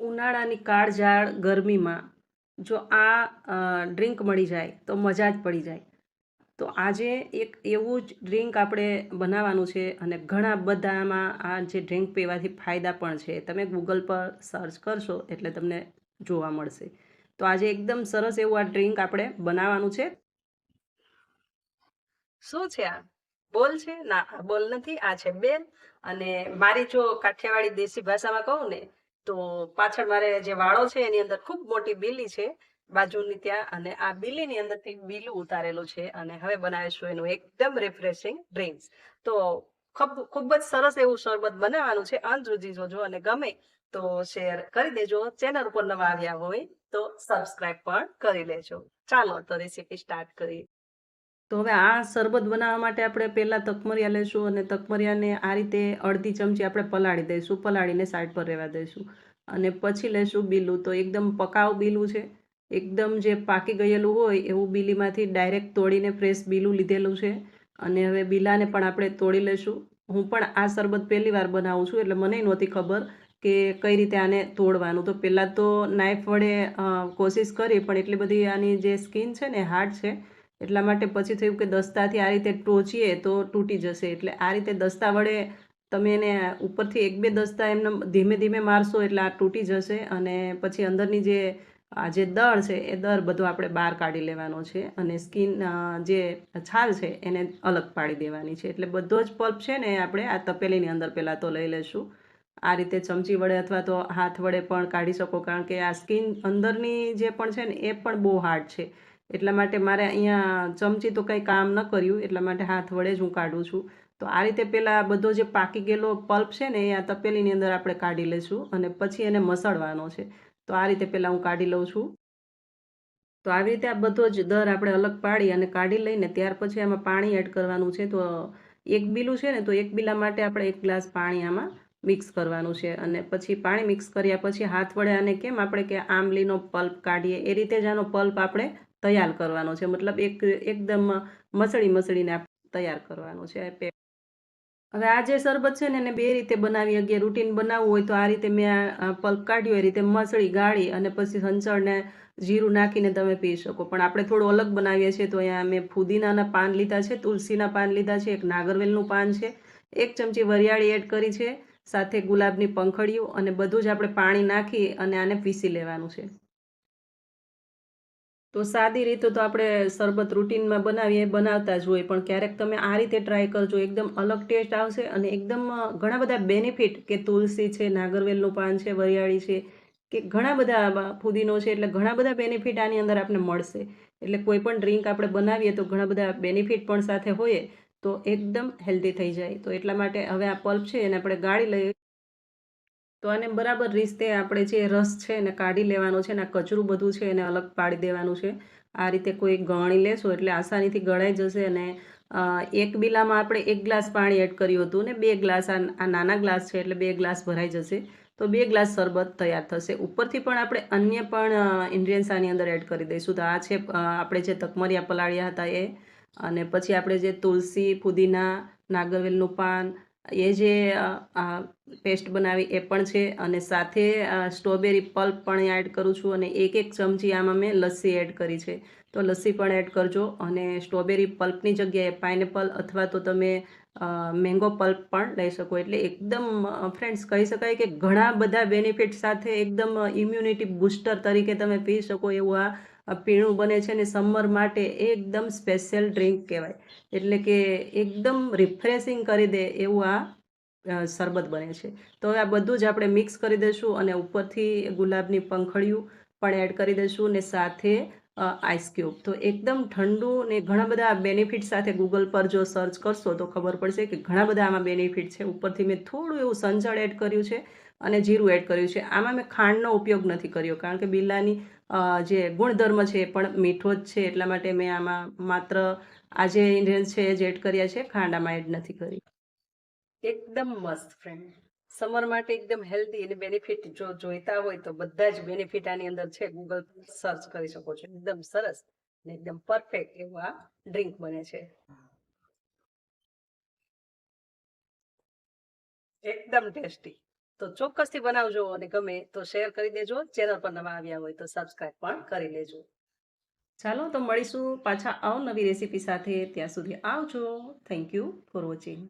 ઉનાળાની કાળઝાળ ગરમીમાં જો આ ડ્રિંક મળી જાય તો મજા જ પડી જાય. તો આજે એક એવું જ ડ્રિંક આપણે બનાવવાનું છે અને ઘણા બધામાં આ જે ડ્રિંક પીવાથી ફાયદા પણ છે. તમે ગૂગલ પર સર્ચ કરશો એટલે તમને જોવા મળશે. તો આજે એકદમ સરસ એવું આ ડ્રિંક આપણે બનાવવાનું છે. શું છે આ? બોલ છે? ના બોલ નથી, આ છે બેલ અને મારી જો કાઠિયાવાડી દેશી ભાષામાં કહું ને તો પાછળ મારે જે વાળો છે એની અંદર ખૂબ મોટી બીલી છે બાજુની ત્યાં અને આ બીલીની અંદરથી બીલું ઉતારેલું છે અને હવે બનાવીશું એનું એકદમ રિફ્રેશિંગ ડ્રિંક્સ તો ખૂબ ખૂબ જ સરસ એવું શરબત બનાવવાનું છે. અંત સુધી જોજો અને ગમે તો શેર કરી દેજો. ચેનલ ઉપર નવા આવ્યા હોય તો સબસ્ક્રાઇબ પણ કરી લેજો. ચાલો તો રેસીપી સ્ટાર્ટ કરીએ. તો હવે આ શરબત બનાવવા માટે આપણે પહેલાં તકમરિયા લઈશું અને તકમરિયાને આ રીતે અડધી ચમચી આપણે પલાળી દઈશું, પલાળીને સાઈડ પર રહેવા દઈશું. અને પછી લઈશું બીલું. તો એકદમ પકાવ બીલું છે. એકદમ જે પાકી ગયેલું હોય એવું બીલીમાંથી ડાયરેક્ટ તોડીને ફ્રેશ બીલું લીધેલું છે. અને હવે બીલાને પણ આપણે તોડી લઈશું હું પણ આ શરબત પહેલી વાર બનાવું છું, એટલે મને નહોતી ખબર કે કઈ રીતે આને તોડવાનું. તો પહેલાં તો નાઇફ વડે કોશિશ કરી, પણ એટલી બધી આની જે સ્કિન છે ને, હાર્ડ છે એટલા માટે પછી થયું કે દસ્તાથી આ રીતે ટોચીએ તો તૂટી જશે. એટલે આ રીતે દસ્તા વડે તમે એને ઉપરથી એક બે દસ્તા એમને ધીમે ધીમે મારશો એટલે આ તૂટી જશે અને પછી અંદરની જે, આ જે દળ છે એ દળ બધો આપણે બહાર કાઢી લેવાનો છે અને સ્કિન જે છાલ છે એને અલગ પાડી દેવાની છે. એટલે બધો જ પલ્પ છે ને આપણે આ તપેલીની અંદર પહેલાં તો લઈ લઈશું આ રીતે ચમચી વડે અથવા તો હાથ વડે પણ કાઢી શકો કારણ કે આ સ્કિન અંદરની જે પણ છે ને એ પણ બહુ હાર્ડ છે. એટલા માટે મારે અહીંયા ચમચી તો કંઈ કામ ન કર્યું, એટલા માટે હાથ વડે જ હું કાઢું છું. તો આ રીતે પહેલાં બધો જે પાકી ગયેલો પલ્પ છે ને એ આ તપેલીની અંદર આપણે કાઢી લઈશું અને પછી એને મસળવાનો છે. તો આ રીતે પહેલાં હું કાઢી લઉં છું. તો આવી રીતે આ બધો જ દર આપણે અલગ પાડી અને કાઢી લઈને ત્યાર પછી આમાં પાણી એડ કરવાનું છે. તો એક બીલું છે ને તો એક બીલા માટે આપણે એક ગ્લાસ પાણી આમાં મિક્સ કરવાનું છે અને પછી પાણી મિક્સ કર્યા પછી હાથ વડે આને કેમ આપણે કે આંબલીનો પલ્પ કાઢીએ. એ રીતે જ આનો પલ્પ આપણે તૈયાર કરવાનો છે. મતલબ એક એકદમ મસળી મસળીને તૈયાર કરવાનો છે હવે આ જે શરબત છે ને એને બે રીતે બનાવી શકીએ રૂટીન બનાવવું હોય તો આ રીતે મેં આ પલ્પ કાઢ્યું, એ રીતે મસળી ગાળી અને પછી સંચળને જીરું નાખીને તમે પી શકો. પણ આપણે થોડું અલગ બનાવીએ છીએ તો અહીંયા મેં ફુદીનાના પાન લીધા છે, તુલસીના પાન લીધા છે, એક નાગરવેલનું પાન છે. એક ચમચી વરિયાળી એડ કરી છે, સાથે ગુલાબની પંખડીઓ અને બધું જ આપણે પાણી નાખી અને આને પીસી લેવાનું છે. તો સાદી રીતે તો આપણે શરબત રૂટીનમાં બનાવીએ, બનાવતા જ હોય, પણ ક્યારેક તમે આ રીતે ટ્રાય કરજો. એકદમ અલગ ટેસ્ટ આવશે અને એકદમ ઘણા બધા બેનિફિટ કે તુલસી છે, નાગરવેલનું પાન છે, વરિયાળી છે, કે ઘણા બધા ફુદીનો છે, એટલે ઘણા બધા બેનિફિટ આની અંદર આપણને મળશે. એટલે કોઈ પણ ડ્રિંક આપણે બનાવીએ તો ઘણા બધા બેનિફિટ પણ સાથે હોય, તો એકદમ હેલ્ધી થઈ જાય. તો એટલા માટે હવે આ પલ્પ છે એને આપણે ગાળી લઈએ. તો આને બરાબર રીતે આપણે જે રસ છે એને કાઢી લેવાનો છે અને આ કચરું બધું છે એને અલગ પાડી દેવાનું છે. આ રીતે કોઈ ગણી લેશો એટલે આસાનીથી ગળાઈ જશે અને એક બિલામાં આપણે એક ગ્લાસ પાણી એડ કર્યું હતું ને બે ગ્લાસ આ નાના ગ્લાસ છે એટલે બે ગ્લાસ ભરાઈ જશે. તો બે ગ્લાસ શરબત તૈયાર થશે. ઉપરથી પણ આપણે અન્ય પણ ઇન્ગ્રીડિયન્ટ્સ આની અંદર એડ કરી દઈશું. તો આ છે આપણે જે તકમરિયા પલાળ્યા હતા એ. અને પછી આપણે જે તુલસી, પુદીના, નાગરવેલનું પાન એ જે પેસ્ટ બનાવી એ પણ છે અને સાથે સ્ટ્રોબેરી પલ્પ પણ એડ કરું છું અને એક એક ચમચી આમાં મેં લસ્સી એડ કરી છે. તો લસ્સી પણ એડ કરજો અને સ્ટ્રોબેરી પલ્પની જગ્યાએ પાઇનેપલ અથવા તો તમે મેંગો પલ્પ પણ લઈ શકો. એટલે એકદમ ફ્રેન્ડ્સ કહી શકાય કે ઘણા બધા બેનિફિટ સાથે એકદમ ઇમ્યુનિટી બૂસ્ટર તરીકે તમે પી શકો એવું આ પીણું બને છે ને સમર માટે એકદમ સ્પેશિયલ ડ્રિંક કહેવાય. એટલે કે એકદમ રિફ્રેશિંગ કરી દે એવું આ શરબત બને છે. તો આ બધું જ આપણે મિક્સ કરી દઈશું અને ઉપરથી ગુલાબની પંખડિયું પણ એડ કરી દઈશું ને સાથે આઈસ ક્યુબ તો એકદમ ઠંડુ ને ઘણા બધા બેનિફિટ સાથે ગૂગલ પર જો સર્ચ કરશો તો ખબર પડશે કે ઘણા બધા આમાં બેનિફિટ છે. ઉપરથી મેં થોડું એવું સંચળ એડ કર્યું છે અને જીરું એડ કર્યું છે. આમાં મેં ખાંડનો ઉપયોગ નથી કર્યો કારણ કે બિરલાની અ, જે ગુણધર્મ છે એ પણ મીઠો જ છે, એટલા માટે મેં આમાં માત્ર આ જે ઇન્ડિયન્સ છે એ જ એડ કર્યા છે, ખાંડામાં એડ નથી કરી. એકદમ મસ્ત ફ્રેન્ડ સમર માટે એકદમ હેલ્ધી અને બેનિફિટ જો જોઈતા હોય તો બધા જ બેનિફિટ આની અંદર છે. ગૂગલ પર સર્ચ કરી શકો છો. એકદમ સરસ અને એકદમ પરફેક્ટ એવું આ ડ્રિંક બને છે. એકદમ ટેસ્ટી તો ચોક્કસથી બનાવજો અને ગમે તો શેર કરી દેજો. ચેનલ પર નવા આવ્યા હોય તો સબસ્ક્રાઇબ પણ કરી લેજો. ચાલો, તો મળીશું પાછા અવનવી રેસીપી સાથે. ત્યાં સુધી આવજો. Thank you for watching